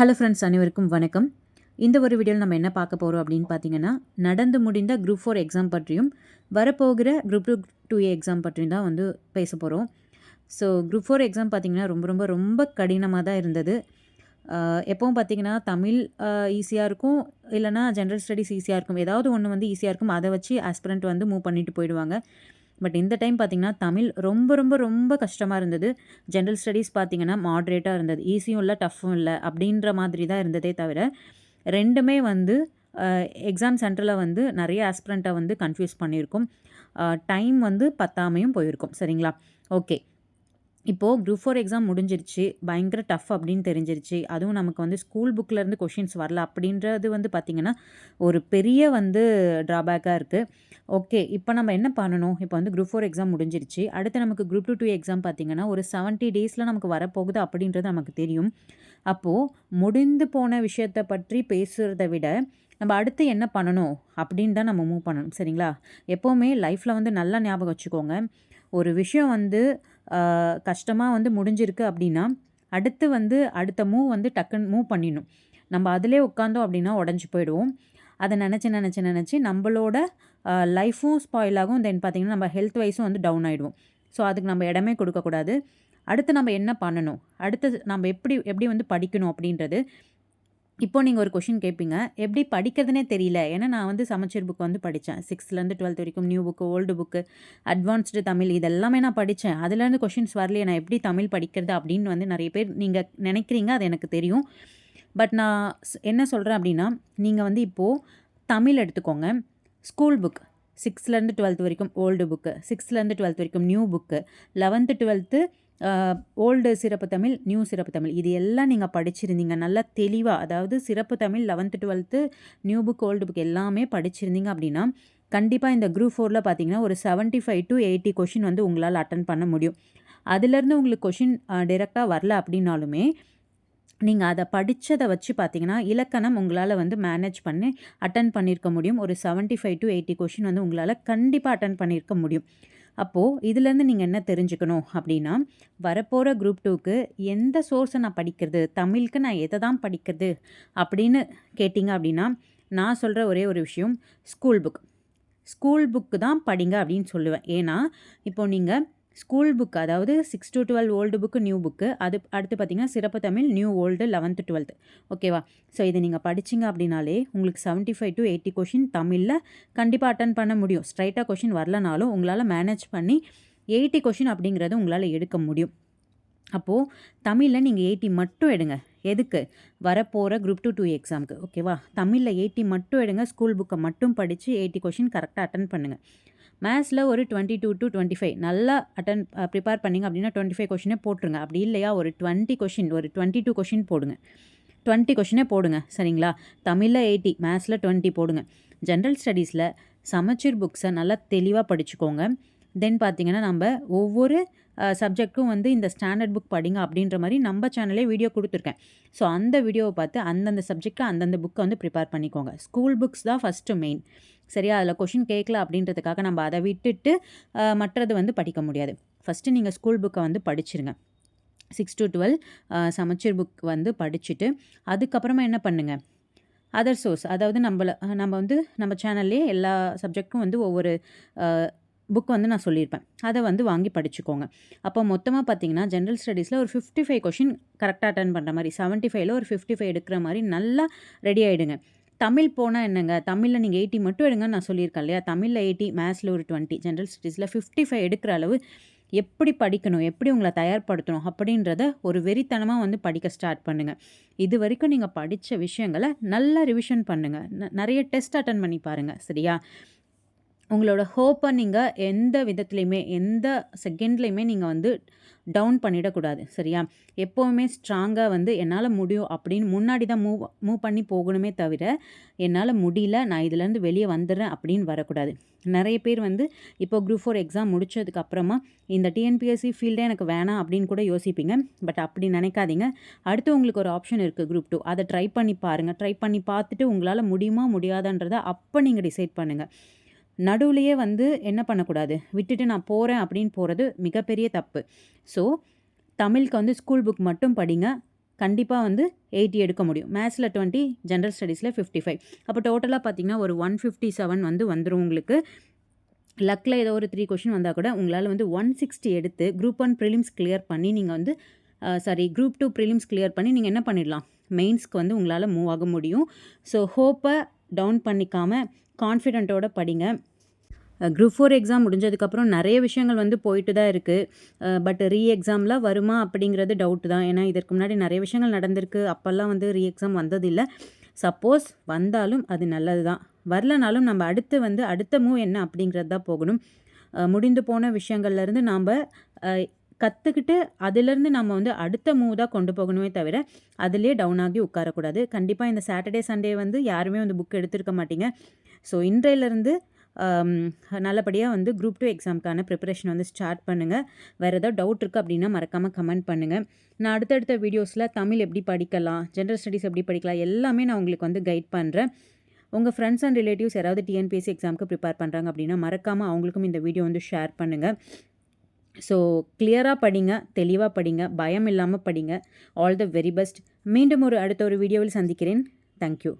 Hello friends அனைவருக்கும் வணக்கம். இந்த ஒரு வீடியோவில் நம்ம என்ன பார்க்க போகிறோம் அப்படின்னு பார்த்தீங்கன்னா நடந்து முடிந்த குரூப் ஃபோர் எக்ஸாம் பற்றியும் வரப்போகிற group two two A exam பற்றியும் தான் வந்து பேச போகிறோம் ஸோ குரூப் ஃபோர் எக்ஸாம் பார்த்திங்கன்னா ரொம்ப ரொம்ப ரொம்ப கடினமாக தான் இருந்தது. எப்போவும் எப்பவும் பார்த்தீங்கன்னா தமிழ் ஈஸியாக இருக்கும். இல்லைனா ஜென்ரல் ஸ்டடீஸ் ஈஸியாக இருக்கும். ஏதாவது ஒன்று வந்து ஈஸியாக இருக்கும். அதை வச்சு ஆஸ்பிரண்ட் வந்து மூவ் பண்ணிட்டு போயிடுவாங்க. பட் இந்த டைம் பார்த்தீங்கன்னா தமிழ் ரொம்ப ரொம்ப ரொம்ப கஷ்டமாக இருந்தது. ஜென்ரல் ஸ்டடீஸ் பார்த்திங்கன்னா மாட்ரேட்டாக இருந்தது. ஈஸியும் இல்லை டஃப்பும் இல்லை அப்படின்ற மாதிரி தான் இருந்ததே தவிர ரெண்டுமே வந்து எக்ஸாம் சென்டரில் வந்து நிறைய ஆஸ்பிரண்ட்டை வந்து கன்ஃபியூஸ் பண்ணியிருக்கும். டைம் வந்து பத்தாமையும் போயிருக்கும். சரிங்களா? ஓகே இப்போது குரூப் ஃபோர் எக்ஸாம் முடிஞ்சிருச்சு. பயங்கர டஃப் அப்படின்னு தெரிஞ்சிருச்சு. அதுவும் நமக்கு வந்து ஸ்கூல் புக்கிலேருந்து கொஷின்ஸ் வரல அப்படின்றது வந்து பார்த்திங்கன்னா ஒரு பெரிய வந்து ட்ராபேக்காக இருக்குது ஓகே இப்போ நம்ம என்ன பண்ணணும்? இப்போ வந்து குரூப் ஃபோர் எக்ஸாம் முடிஞ்சிருச்சு. அடுத்து நமக்கு குரூப் டூ டூ எக்ஸாம் பார்த்திங்கன்னா ஒரு செவன்ட்டி டேஸில் நமக்கு வரப்போகுது அப்படின்றது நமக்கு தெரியும். அப்போது முடிந்து போன விஷயத்தை பற்றி பேசுகிறத விட நம்ம அடுத்து என்ன பண்ணணும்? அப்படின்னு தான் நம்ம மூவ் பண்ணணும். சரிங்களா? எப்போவுமே லைஃப்பில் வந்து நல்லா ஞாபகம் வச்சுக்கோங்க. ஒரு விஷயம் வந்து கஷ்டமாக வந்து முடிஞ்சிருக்கு அப்படின்னா அடுத்து வந்து அடுத்த மூவ் வந்து டக்குன்னு மூவ் பண்ணிடணும். நம்ம அதிலே உட்காந்தோம் அப்படின்னா உடஞ்சி போயிடுவோம். அதை நினச்சி நினச்சி நினச்சி நம்மளோட லைஃப்பும் ஸ்பாயில் ஆகும். தென் பார்த்திங்கன்னா நம்ம ஹெல்த் வைஸும் வந்து டவுன் ஆகிடுவோம் ஸோ அதுக்கு நம்ம இடமே கொடுக்கக்கூடாது. அடுத்து நம்ம என்ன பண்ணணும்? அடுத்தது நம்ம எப்படி எப்படி வந்து படிக்கணும் அப்படின்றது இப்போ நீங்கள் ஒரு கொஷின் கேட்பீங்க எப்படி படிக்கிறதுனே தெரியல. ஏன்னா நான் வந்து சமச்சீர் புக் வந்து படித்தேன் சிக்ஸ்த்லேருந்து டுவெல்த் வரைக்கும் new book old book advanced Tamil இதெல்லாமே நான் படித்தேன் அதுலேருந்து கொஷின்ஸ் வரலையே. நான் எப்படி தமிழ் படிக்கிறது அப்படின்னு வந்து நிறைய பேர் நீங்கள் நினைக்கிறீங்க. அது எனக்கு தெரியும். பட் நான் என்ன சொல்கிறேன் அப்படின்னா நீங்கள் வந்து இப்போது தமிழ் எடுத்துக்கோங்க. ஸ்கூல் புக் சிக்ஸ்த்லேருந்து டுவெல்த் வரைக்கும் ஓல்டு புக்கு சிக்ஸ்த்லேருந்து டுவெல்த் வரைக்கும் new book eleventh twelfth old சிறப்பு தமிழ் நியூ சிறப்பு தமிழ். இது எல்லாம் நீங்கள் படிச்சிருந்தீங்க. நல்லா தெளிவாக அதாவது சிறப்பு Tamil eleventh twelfth new book old book எல்லாமே படிச்சிருந்தீங்க அப்படின்னா கண்டிப்பாக இந்த குரூப் ஃபோரில் பார்த்தீங்கன்னா ஒரு 75 ஃபைவ் டு எயிட்டி கொஷின் வந்து உங்களால் அட்டன் பண்ண முடியும். அதுலேருந்து உங்களுக்கு கொஷின் டைரெக்டாக வரல அப்படின்னாலுமே நீங்கள் அதை படித்ததை வச்சு பார்த்தீங்கன்னா இலக்கணம் உங்களால் வந்து மேனேஜ் பண்ணி அட்டன் பண்ணியிருக்க முடியும். ஒரு 75 ஃபைவ் டு எயிட்டி கொஷின் வந்து உங்களால் கண்டிப்பாக அட்டன் பண்ணியிருக்க முடியும். அப்போது இதுலேருந்து நீங்கள் என்ன தெரிஞ்சுக்கணும் அப்படின்னா வரப்போகிற குரூப் டூக்கு எந்த சோர்ஸை நான் படிக்கிறது தமிழுக்கு நான் எதை தான் படிக்கிறது அப்படின்னு கேட்டிங்க அப்படின்னா நான் சொல்கிற ஒரே ஒரு விஷயம் ஸ்கூல் புக் ஸ்கூல் புக்கு தான் படிங்க அப்படின்னு சொல்லுவேன். ஏன்னா இப்போ நீங்கள் ஸ்கூல் புக் அதாவது six to twelve old book new book அது அடுத்து பார்த்தீங்கன்னா சிறப்பு Tamil new old eleventh twelfth ஓகேவா ஸோ இதை நீங்கள் படிச்சிங்க அப்படின்னாலே உங்களுக்கு 75 ஃபைவ் டு எயிட்டி கொஷின் தமிழில் கண்டிப்பாக அட்டன் பண்ண முடியும். ஸ்ட்ரைட்டாக கொஷின் வரலனாலும் உங்களால் மேனேஜ் பண்ணி எயிட்டி கொஷின் அப்படிங்கிறத உங்களால் எடுக்க முடியும். அப்போது தமிழில் நீங்கள் எயிட்டி மட்டும் எடுங்க. எதுக்கு? வரப்போகிற குரூப் டூ டூ எக்ஸாமுக்கு ஓகேவா தமிழில் எயிட்டி மட்டும் எடுங்க. ஸ்கூல் புக்கை மட்டும் படித்து எயிட்டி கொஷின் கரெக்டாக அட்டன் பண்ணுங்கள் மேத்ஸில் ஒரு twenty two to twenty five நல்லா அட்டன் ப்ரிப்பேர் பண்ணிங்க அப்படின்னா டுவெண்ட்டி ஃபைவ் கொஷினே போட்டுருங்க. அப்படி இல்லையா ஒரு டுவெண்ட்டி கொஷின் ஒரு டுவெண்ட்டி டூ கொஷின் போடுங்க டுவெண்ட்டி கொஷினே போடுங்க சரிங்களா? தமிழில் எயிட்டி மேத்ஸில் டுவெண்ட்டி போடுங்க. ஜென்ரல் ஸ்டடீஸில் சமச்சீர் புக்ஸை நல்லா தெளிவாக படிச்சுக்கோங்க. தென் பார்த்தீங்கன்னா நம்ம ஒவ்வொரு சப்ஜெக்ட்டும் வந்து இந்த ஸ்டாண்டர்ட் புக் படிங்க அப்படின்ற மாதிரி நம்ம சேனலே வீடியோ கொடுத்துருக்கேன். ஸோ அந்த வீடியோவை பார்த்து அந்தந்த சப்ஜெக்ட்டு அந்தந்த புக்கை வந்து ப்ரிப்பேர் பண்ணிக்கோங்க. ஸ்கூல் புக்ஸ் தான் ஃபஸ்ட்டு மெயின் சரியா? அதில் கொஷின் கேட்கல அப்படின்றதுக்காக நம்ம அதை விட்டுட்டு மற்றது வந்து படிக்க முடியாது. ஃபஸ்ட்டு நீங்கள் ஸ்கூல் புக்கை வந்து படிச்சிருங்க. சிக்ஸ் டு டுவெல் சமச்சீர் புக் வந்து படிச்சுட்டு அதுக்கப்புறமா என்ன பண்ணுங்க? அதர் சோர்ஸ் அதாவது நம்மள நம்ம வந்து நம்ம சேனல்லே எல்லா சப்ஜெக்ட்டும் வந்து ஒவ்வொரு புக் வந்து நான் சொல்லியிருப்பேன். அதை வந்து வாங்கி படிச்சுக்கோங்க. அப்போ மொத்தமாக பார்த்தீங்கன்னா ஜென்ரல் ஸ்டடீஸில் ஒரு ஃபிஃப்டி ஃபைவ் கொஷின் கரெக்டாக அட்டன் பண்ணுற மாதிரி 75 ஃபைவ்ல ஒரு ஃபிஃப்டி ஃபைவ் எடுக்கிற மாதிரி நல்லா ரெடி ஆகிடுங்க தமிழ் போனால் என்னங்க? தமிழில் நீங்கள் எயிட்டி மட்டும் எடுங்கன்னு நான் சொல்லியிருக்கேன் இல்லையா? தமிழில் எயிட்டி மேத்ஸில் ஒரு டுவெண்ட்டி ஜென்ரல் ஸ்டடீஸில் ஃபிஃப்டி ஃபைவ் எடுக்கிற அளவு எப்படி படிக்கணும்? எப்படி உங்களை தயார்படுத்தணும்? அப்படின்றத ஒரு வெறித்தனமாக வந்து படிக்க ஸ்டார்ட் பண்ணுங்கள் இது வரைக்கும் நீங்கள் படித்த விஷயங்களை நல்லா ரிவிஷன் பண்ணுங்கள் நிறைய டெஸ்ட் அட்டன் பண்ணி பாருங்கள் சரியா? உங்களோட ஹோப்பை நீங்கள் எந்த விதத்துலையுமே எந்த செகண்ட்லேயுமே நீங்கள் வந்து டவுன் பண்ணிடக்கூடாது சரியா? எப்போவுமே ஸ்ட்ராங்காக வந்து என்னால் முடியும் அப்படின்னு முன்னாடி தான் மூவ் மூவ் பண்ணி போகணுமே தவிர என்னால் முடியல நான் இதுலேருந்து வெளியே வந்துடுறேன் அப்படின்னு வரக்கூடாது. நிறைய பேர் வந்து இப்போ குரூப் ஃபோர் எக்ஸாம் முடிச்சதுக்கு அப்புறமா இந்த டிஎன்பிஎஸ்சி ஃபீல்டே எனக்கு வேணாம் அப்படின்னு கூட யோசிப்பீங்க பட் அப்படி நினைக்காதீங்க. அடுத்து உங்களுக்கு ஒரு ஆப்ஷன் இருக்குது குரூப் டூ அதை ட்ரை பண்ணி பாருங்கள் ட்ரை பண்ணி பார்த்துட்டு உங்களால் முடியுமா முடியாதான்றதை அப்போ நீங்கள் டிசைட் பண்ணுங்கள் நடுவுலையே வந்து என்ன பண்ணக்கூடாது? விட்டுட்டு நான் போகிறேன் அப்படின்னு போகிறது மிகப்பெரிய தப்பு. ஸோ தமிழுக்கு வந்து ஸ்கூல் புக் மட்டும் படிங்க. கண்டிப்பாக வந்து எயிட்டி எடுக்க முடியும். மேத்ஸில் டுவெண்ட்டி ஜென்ரல் ஸ்டடீஸில் ஃபிஃப்டி ஃபைவ் அப்போ டோட்டலாக பார்த்தீங்கன்னா ஒரு ஒன் ஃபிஃப்டி செவன் வந்து வந்துடும் உங்களுக்கு. லக்கில் ஏதோ ஒரு த்ரீ கொஷின் வந்தால் கூட உங்களால் வந்து ஒன் சிக்ஸ்டி எடுத்து குரூப் ஒன் ப்ரிலிம்ஸ் கிளியர் பண்ணி நீங்கள் வந்து sorry group two prelims clear பண்ணி நீங்கள் என்ன பண்ணிடலாம்? மெயின்ஸ்க்கு வந்து உங்களால் மூவ் ஆக முடியும். ஸோ ஹோப்பை டவுன் பண்ணிக்காமல் கான்ஃபிடென்ட்டோட படிங்க. குரூப் ஃபோர் எக்ஸாம் முடிஞ்சதுக்கப்புறம் நிறைய விஷயங்கள் வந்து போயிட்டு தான் இருக்குது பட் ரீ எக்ஸாம்லாம் வருமா அப்படிங்கிறது டவுட் தான். ஏன்னா இதற்கு முன்னாடி நிறைய விஷயங்கள் நடந்திருக்கு. அப்போல்லாம் வந்து ரீ எக்ஸாம் வந்ததில்லை. சப்போஸ் வந்தாலும் அது நல்லது தான். வரலனாலும் நம்ம அடுத்து வந்து அடுத்த மூவ் என்ன அப்படிங்கிறது தான் போகணும். முடிந்து போன விஷயங்கள்லேருந்து நாம் கற்றுக்கிட்டு அதுலேருந்து நம்ம வந்து அடுத்த மூவ் தான் கொண்டு போகணுமே தவிர அதிலே டவுன் ஆகி உட்காரக்கூடாது. கண்டிப்பாக இந்த சாட்டர்டே சண்டே வந்து யாருமே வந்து புக் எடுத்திருக்க மாட்டீங்க. ஸோ இன்றையிலேருந்து நல்லபடியாக வந்து குரூப் டூ எக்ஸாமுக்கான ப்ரிப்பரேஷன் வந்து ஸ்டார்ட் பண்ணுங்கள் வேறு ஏதாவது டவுட் இருக்குது அப்படின்னா மறக்காமல் கமெண்ட் பண்ணுங்கள் நான் அடுத்தடுத்த வீடியோஸில் தமிழ் எப்படி படிக்கலாம் ஜென்ரல் ஸ்டடீஸ் எப்படி படிக்கலாம் எல்லாமே நான் உங்களுக்கு வந்து கைட் பண்ணுறேன் உங்கள் ஃப்ரெண்ட்ஸ் அண்ட் ரிலேட்டிவ்ஸ் யாராவது டிஎன்பிஎஸ்சி எக்ஸாமுக்கு ப்ரிப்பேர் பண்ணுறாங்க அப்படின்னா மறக்காமல் அவங்களுக்கும் இந்த வீடியோ வந்து ஷேர் பண்ணுங்கள் ஸோ கிளியராக படிங்க தெளிவாக படிங்க பயம் இல்லாமல் படிங்க. ஆல் த வெரி பெஸ்ட் மீண்டும் ஒரு அடுத்த ஒரு வீடியோவில் சந்திக்கிறேன். தேங்க்யூ